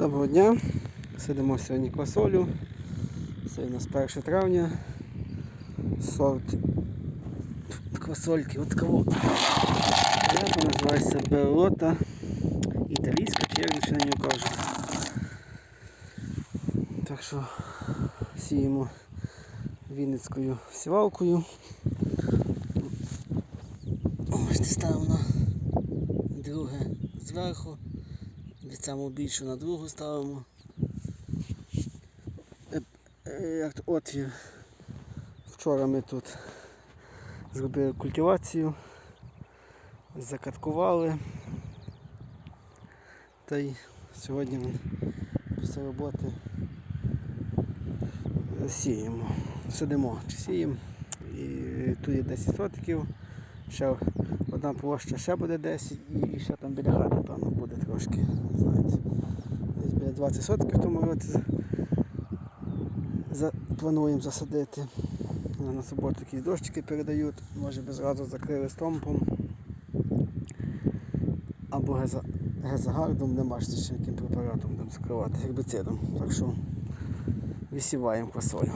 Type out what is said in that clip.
Доброго дня. Сидимо сьогодні квасолю. Сьогодні у нас 1 травня. Сорт квасольки от кого. Вона називається Берлота. Італійська ще на нього кажуть. Так що сіємо вінницькою сівалкою. Ось ставимо на друге зверху. Від самого більшу на другу ставимо. Е, е, отвір. Вчора ми тут зробили культивацію, закаткували. Та й сьогодні ми після роботи сіємо. Сидимо сіємо. І тут є 10 сотиків. Ще одна площа ще буде 10 і ще там біля хати, певно, буде трошки. Знаєте. Десь біля 20 сотків тому році за, плануємо засадити. На суботу якісь дощики передають, може би зразу закрили стомпом. Або геза, гезагардом, не бачите ще яким препаратом будемо закривати, гербіцидом. Так що висіваємо квасолю.